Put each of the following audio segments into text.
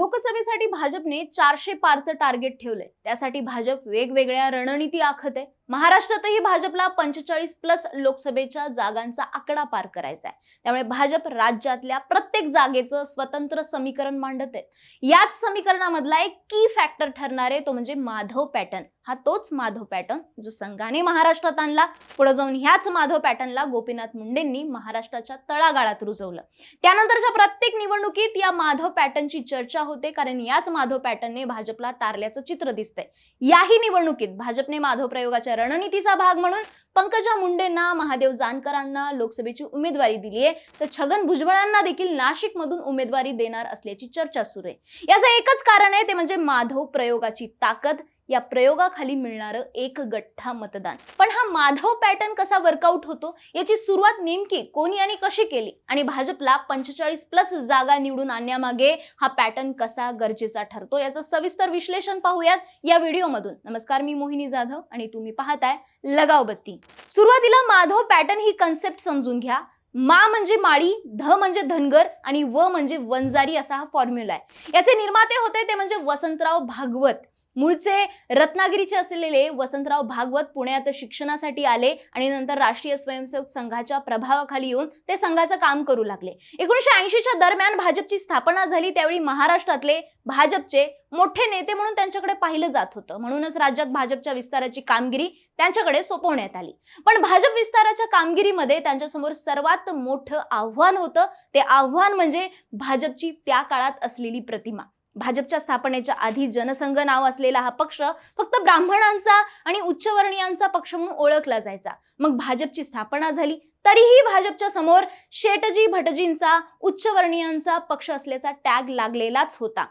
लोकसभेसाठी भाजपने चारशे पारचं टार्गेट ठेवलंय. त्यासाठी भाजप वेगवेगळ्या रणनीती आखत आहे. महाराष्ट्रातही भाजपला पंचेचाळीस प्लस लोकसभेच्या जागांचा आकडा पार करायचा आहे. त्यामुळे भाजप राज्यातल्या प्रत्येक जागेचं स्वतंत्र समीकरण मांडत आहे. याच समीकरणामधला एक की फॅक्टर ठरणार आहे तो म्हणजे माधव पॅटर्न. हा तोच माधव पॅटर्न जो संघाने महाराष्ट्रात आणला. पुढे जाऊन ह्याच माधव पॅटर्नला गोपीनाथ मुंडेंनी महाराष्ट्राच्या तळागाळात रुजवलं. त्यानंतरच्या प्रत्येक निवडणुकीत या माधव पॅटर्नची चर्चा होते कारण याच माधव पॅटर्नने भाजपला तारल्याचं चित्र दिसतंय. याही निवडणुकीत भाजपने माधव प्रयोगाच्या रणनीतीचा भाग म्हणून पंकजा मुंडेंना महादेव जानकरांना लोकसभेची उमेदवारी दिली आहे तर छगन भुजबळांना देखील नाशिकमधून उमेदवारी देणार असल्याची चर्चा सुरू आहे. याचं एकच कारण आहे ते म्हणजे माधव प्रयोगाची ताकद. या प्रयोगाखाली मिळणारं एक गठ्ठा मतदान. पण हा माधव पॅटर्न कसा वर्कआउट होतो? याची सुरुवात नेमकी कोणी आणि कशी केली? आणि भाजपला पंचेचाळीस प्लस जागा निवडून आणण्यामागे हा पॅटर्न कसा गरजेचा ठरतो? याचं सविस्तर विश्लेषण पाहूयात या व्हिडिओमधून. नमस्कार मी मोहिनी जाधव आणि तुम्ही पाहताय लगाव बत्ती. सुरुवातीला माधव पॅटर्न ही कन्सेप्ट समजून घ्या. मा म्हणजे माळी ध म्हणजे धनगर आणि व म्हणजे वंजारी असा हा फॉर्म्युला आहे. याचे निर्माते होते ते म्हणजे वसंतराव भागवत. मूळचे रत्नागिरीचे असलेले वसंतराव भागवत पुण्यात शिक्षणासाठी आले आणि नंतर राष्ट्रीय स्वयंसेवक संघाच्या प्रभावाखाली येऊन ते संघाचं काम करू लागले. एकोणीशे ऐंशीच्या दरम्यान भाजपची स्थापना झाली त्यावेळी महाराष्ट्रातले भाजपचे मोठे नेते म्हणून त्यांच्याकडे पाहिलं जात होतं. म्हणूनच राज्यात भाजपच्या विस्ताराची कामगिरी त्यांच्याकडे सोपवण्यात आली. पण भाजप विस्ताराच्या कामगिरीमध्ये त्यांच्यासमोर सर्वात मोठं आव्हान होतं. ते आव्हान म्हणजे भाजपची त्या काळात असलेली प्रतिमा. भाजपच्या स्थापनेच्या आधी जनसंघ नाव असलेला हा पक्ष फक्त ब्राह्मणांचा आणि उच्चवर्णीयांचा पक्ष म्हणून ओळखला जायचा. मग भाजपची स्थापना झाली तरीही भाजपच्या समोर शेटजी भटजींचा उच्चवर्णीयांचा पक्ष असल्याचा टॅग लागलेलाच होता.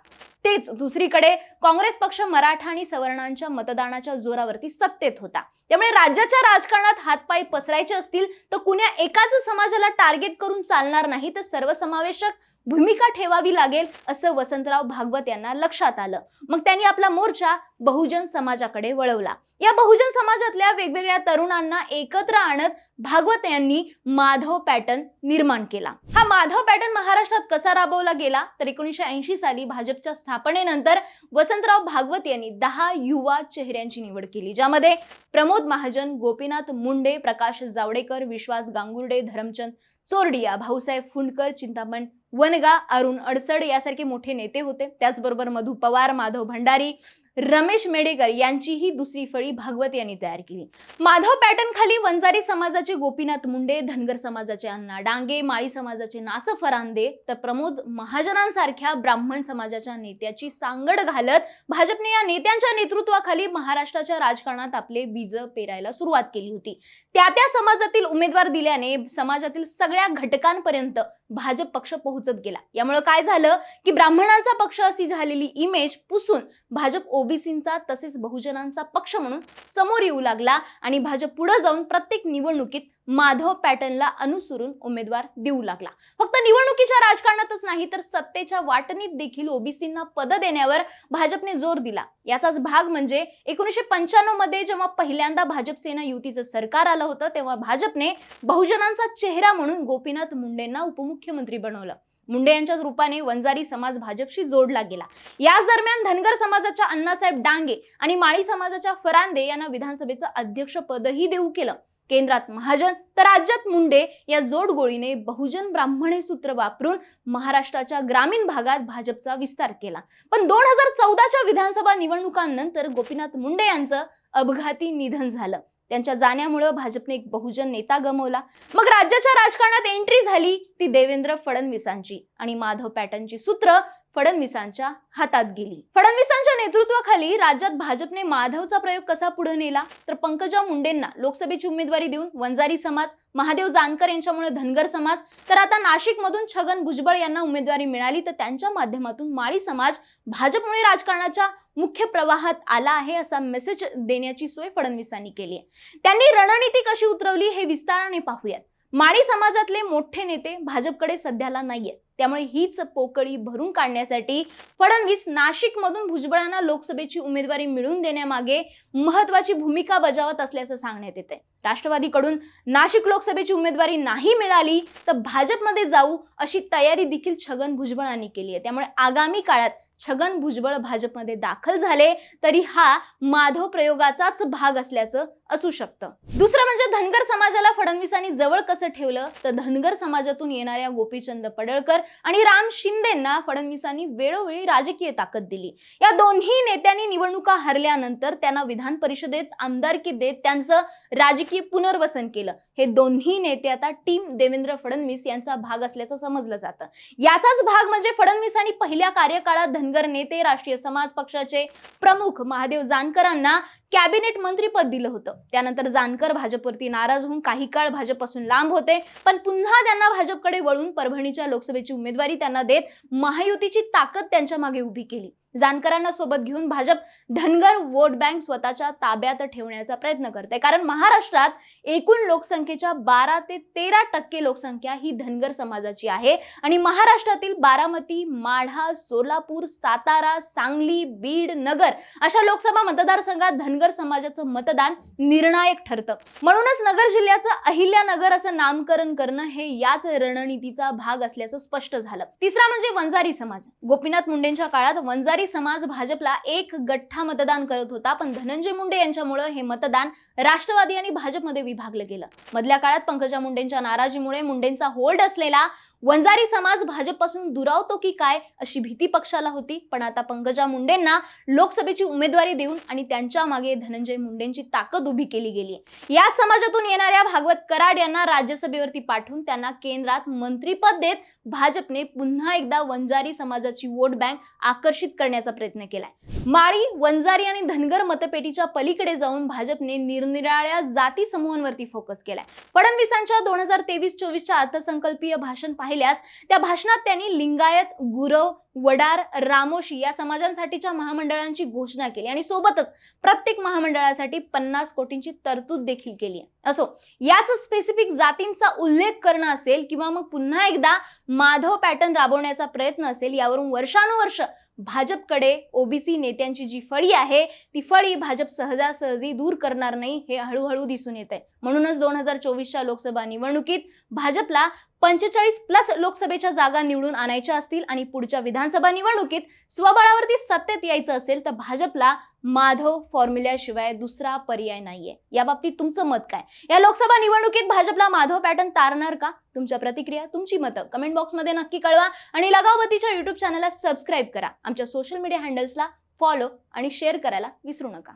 तेच दुसरीकडे काँग्रेस पक्ष मराठा आणि सवर्णांच्या मतदानाच्या जोरावरती सत्तेत होता. त्यामुळे राज्याच्या राजकारणात हातपाय पसरायचे असतील तर कुण्या एकाच समाजाला टार्गेट करून चालणार नाही तर सर्वसमावेशक भूमिका ठेवावी लागेल असं वसंतराव भागवत यांना लक्षात आलं. मग त्यांनी आपला मोर्चा बहुजन समाजाकडे वळवला. या बहुजन समाजातल्या वेगवेगळ्या तरुणांना एकत्र आणत भागवत यांनी माधव पॅटर्न निर्माण केला. हा माधव पॅटर्न महाराष्ट्रात कसा राबवला गेला? तर एकोणीशे ऐंशी साली भाजपच्या स्थापनेनंतर वसंतराव भागवत यांनी दहा युवा चेहऱ्यांची निवड केली ज्यामध्ये प्रमोद महाजन गोपीनाथ मुंडे प्रकाश जावडेकर विश्वास गांगुर्डे धरमचंद चोरडिया भाऊसाहेब फुंडकर चिंतामण वनगा अरुण अडसड यासारखे मोठे नेते होते. त्याचबरोबर मधु पवार माधव भंडारी रमेश मेडेकर यांचीही दुसरी फळी भागवत यांनी तयार केली. माधव पॅटर्न खाली वंजारी समाजाचे गोपीनाथ मुंडे धनगर समाजाचे अण्णा डांगे माळी समाजाचे नास फरांदे तर प्रमोद महाजनांसारख्या ब्राह्मण समाजाच्या नेत्याची सांगड घालत भाजपने या नेत्यांच्या नेतृत्वाखाली महाराष्ट्राच्या राजकारणात आपले बीज पेरायला सुरुवात केली होती. त्या त्या समाजातील उमेदवार दिल्याने समाजातील सगळ्या घटकांपर्यंत भाजप पक्ष पोहोचत गेला. यामुळे काय झालं की ब्राह्मणांचा पक्ष अशी झालेली इमेज पुसून भाजप ओबीसींचा तसेच बहुजनांचा पक्ष म्हणून समोर येऊ लागला आणि भाजप पुढे जाऊन प्रत्येक निवडणुकीत माधव पॅटर्नला अनुसरून उमेदवार देऊ लागला. फक्त निवडणुकीच्या राजकारणातच नाही तर सत्तेच्या वाटणीत देखील ओबीसींना पद देण्यावर भाजपने जोर दिला. याचाच भाग म्हणजे एकोणीसशे पंच्याण्णवमध्ये जेव्हा पहिल्यांदा भाजप सेना युतीचं सरकार आलं होतं तेव्हा भाजपने बहुजनांचा चेहरा म्हणून गोपीनाथ मुंडेंना उपमुख्यमंत्री बनवलं. मुंडे यांच्या रूपाने वंजारी समाज भाजपशी जोडला गेला. याच दरम्यान धनगर समाजाच्या अण्णासाहेब डांगे आणि माळी समाजाच्या फरांदे यांना विधानसभेचं अध्यक्षपदही देऊ केलं. केंद्रात महाजन तर राज्यात मुंडे या जोडगोळीने बहुजन ब्राह्मण हे सूत्र वापरून महाराष्ट्राच्या ग्रामीण भागात भाजपचा विस्तार केला. पण दोन हजार चौदाच्या विधानसभा निवडणुकांनंतर गोपीनाथ मुंडे यांचं अपघाती निधन झालं. त्यांच्या जाण्यामुळं भाजपने एक बहुजन नेता गमवला. मग राज्याच्या राजकारणात एंट्री झाली ती देवेंद्र फडणवीसांची आणि माधव पॅटर्नची सूत्र. फडणवीसांच्या हातात गेली. फडणवीसांच्या नेतृत्वाखाली राज्यात भाजपने माधवचा प्रयोग कसा पुढे नेला? तर पंकजा मुंडेंना लोकसभेची उमेदवारी देऊन वंजारी समाज महादेव जानकर यांच्यामुळे धनगर समाज तर आता नाशिकमधून छगन भुजबळ यांना उमेदवारी मिळाली तर त्यांच्या माध्यमातून माळी समाज भाजपमुळे राजकारणाच्या मुख्य प्रवाहात आला आहे असा मेसेज देण्याची सोय फडणवीसांनी केली आहे. त्यांनी रणनीती कशी उतरवली हे विस्ताराने पाहूयात. माळी समाजातले मोठे नेते भाजपकडे सध्याला नाहीयेत. त्यामुळे हीच पोकळी भरून काढण्यासाठी फडणवीस नाशिकमधून भुजबळांना लोकसभेची उमेदवारी मिळवून देण्यामागे महत्वाची भूमिका बजावत असल्याचं सांगण्यात येते राष्ट्रवादीकडून नाशिक लोकसभेची उमेदवारी नाही मिळाली तर भाजपमध्ये जाऊ अशी तयारी देखील छगन भुजबळांनी केली आहे. त्यामुळे आगामी काळात छगन भुजबळ भाजपमध्ये दाखल झाले तरी हा माधव प्रयोगाचाच भाग असल्याचं असू शकतं. दुसरं म्हणजे धनगर समाजाला फडणवीसांनी जवळ कसं ठेवलं? तर धनगर समाजातून येणाऱ्या गोपीचंद पडळकर आणि राम शिंदेंना फडणवीसांनी वेळोवेळी राजकीय ताकद दिली. या दोन्ही नेत्यांनी निवडणुका हरल्यानंतर त्यांना विधान परिषदेत आमदारकी देत त्यांचं राजकीय पुनर्वसन केलं. हे दोन्ही नेते आता टीम देवेंद्र फडणवीस यांचा भाग असल्याचं समजलं जातं. याचाच भाग म्हणजे फडणवीसांनी पहिल्या कार्यकाळात धनगर नेते राष्ट्रीय समाज पक्षाचे प्रमुख महादेव जानकरांना कॅबिनेट मंत्रीपद दिलं होतं. त्यानंतर जानकर भाजपवरती नाराज होऊन काही काळ भाजपपासून लांब होते. पण पुन्हा त्यांना भाजपकडे वळून परभणीच्या लोकसभेची उमेदवारी त्यांना देत महायुतीची ताकद त्यांच्या मागे उभी केली. जानकरांना सोबत घेऊन भाजप धनगर वोट बँक स्वतःच्या ताब्यात ठेवण्याचा प्रयत्न करते. कारण महाराष्ट्रात एकूण लोकसंख्येच्या बारा ते तेरा टक्के लोकसंख्या ही धनगर समाजाची आहे. आणि महाराष्ट्रातील बारामती माढा सोलापूर सातारा सांगली बीड नगर अशा लोकसभा मतदारसंघात धनगर समाजाचं मतदान निर्णायक ठरतं. म्हणूनच नगर जिल्ह्याचं अहिल्यानगर असं नामकरण करणं हे याच रणनीतीचा भाग असल्याचं स्पष्ट झालं. तिसरा म्हणजे वंजारी समाज. गोपीनाथ मुंडेंच्या काळात वंजारी समाज भाजपला एक गठ्ठा मतदान करत होता पण धनंजय मुंडे यांच्यामुळे हे मतदान राष्ट्रवादी आणि भाजपमध्ये विभागलं गेलं. मधल्या काळात पंकजा मुंडेंच्या नाराजीमुळे मुंडेंचा होल्ड असलेला वंजारी समाज भाजपपासून दुरावतो की काय अशी भीती पक्षाला होती. पण आता पंकजा मुंडेंना लोकसभेची उमेदवारी देऊन आणि त्यांच्या मागे धनंजय मुंडेंची ताकद उभी केली गेली या समाजातून येणाऱ्या भागवत कराड यांना राज्यसभेवरती पाठवून त्यांना केंद्रात मंत्रीपद देत भाजपने पुन्हा एकदा वंजारी समाजाची वोट बँक आकर्षित करण्याचा प्रयत्न केलाय. माळी वंजारी आणि धनगर मतपेटीच्या पलीकडे जाऊन भाजपने निरनिराळ्या जाती समूहांवरती फोकस केलाय. फडणवीसांच्या दोन हजार तेवीस चोवीसच्या अर्थसंकल्पीय भाषण पाहिल्यास त्या भाषणात त्यांनी लिंगायत गुरव वडार रामोशी या समाजांसाठीच्या महामंडळांची घोषणा केली आणि सोबतच प्रत्येक महामंडळासाठी पन्नास कोटींची तरतूद देखील केली आहे. असो याच स्पेसिफिक जातींचा उल्लेख करणं असेल किंवा मग पुन्हा एकदा माधव पॅटर्न राबवण्याचा प्रयत्न असेल यावरून वर्षानुवर्ष भाजपकडे ओबीसी नेत्यांची जी फळी आहे ती फळी भाजप सहजासहजी दूर करणार नाही हे हळूहळू दिसून येत आहे म्हणूनच दोन हजार चोवीसच्या लोकसभा निवडणुकीत भाजपला पंचेचाळीस प्लस लोकसभेच्या जागा निवडून आणायच्या असतील आणि पुढच्या विधानसभा निवडणुकीत स्वबळावरती सत्तेत यायचं असेल तर भाजपला माधव फॉर्म्युल्याशिवाय दुसरा पर्याय नाहीये. या बाबतीत तुमचं मत काय? या लोकसभा निवडणुकीत भाजपला माधव पॅटर्न तारणार का? तुमच्या प्रतिक्रिया तुमची मतं कमेंट बॉक्समध्ये नक्की कळवा आणि लगावतीच्या युट्यूब चॅनलला सबस्क्राईब करा. आमच्या सोशल मीडिया हँडल्सला फॉलो आणि शेअर करायला विसरू नका.